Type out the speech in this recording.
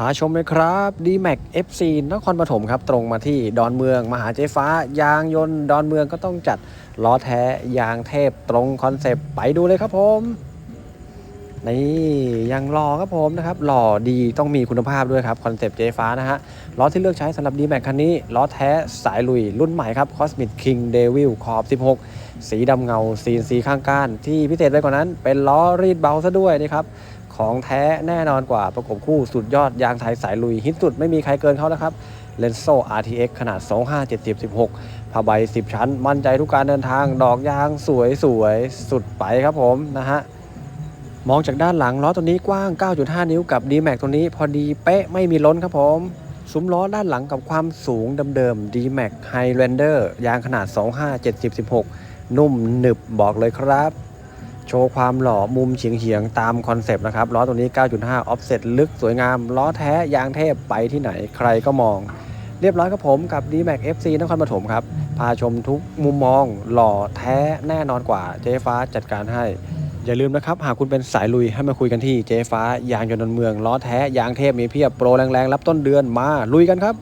พาชมเลยครับ d m a x FC นครปฐมครับ ตรงมาที่ดอนเมืองมหาเจฟ้า ยางยนต์ดอนเมืองก็ต้องจัดล้อแท้ยางเทพตรงคอนเซปต์ไปดูเลยครับผม นี่ยังรอครับผมนะครับหล่อดีต้องมีคุณภาพด้วยครับคอนเซปต์เจฟ้านะฮะล้อที่เลือกใช้สำหรับ d m a x คันนี้ล้อแท้สายลุยรุ่นใหม่ครับ Cosmic King Devil ขอบ 16 สีดำเงาซีนสีข้างก้าน ที่พิเศษไปกว่านั้น เป็นล้อรีดเบาซะด้วยนะครับของแท้แน่นอนกว่าประกบคู่สุดยอดยางไทยสายลุยฮิตสุดไม่มีใครเกินเขาแล้วครับเลนโซ RTX ขนาด 2570 16ผ้าใบ 10 ชั้น มั่นใจทุกการเดินทาง ดอกยางสวยสวยสุดไปครับผมนะฮะ มองจากด้านหลังล้อตัวนี้กว้าง 9.5 นิ้วกับ D-Max ตัวนี้พอดีเป๊ะไม่มีล้นครับผมซุ้มล้อด้านหลังกับความสูงเดิมๆ D-Max Highlander ยางขนาด 2570 16 นุ่มหนึบบอกเลยครับ โชว์ความหล่อมุมเฉียงๆ ตามคอนเซปต์นะครับ ล้อตัวนี้ 9.5 offset ลึกสวยงาม ล้อแท้ยางเทพไปที่ไหนใครก็มอง เรียบร้อยครับผมกับ D-Max FC นครปฐมครับ พาชมทุกมุมมองหล่อแท้แน่นอนกว่าเจ๊ฟ้าจัดการให้ อย่าลืมนะครับ หากคุณเป็นสายลุยให้มาคุยกันที่เจ๊ฟ้ายางยนต์ดอนเมืองล้อแท้ยางเทพมีเพียบโปรแรงๆรับต้นเดือนมาลุยกันครับ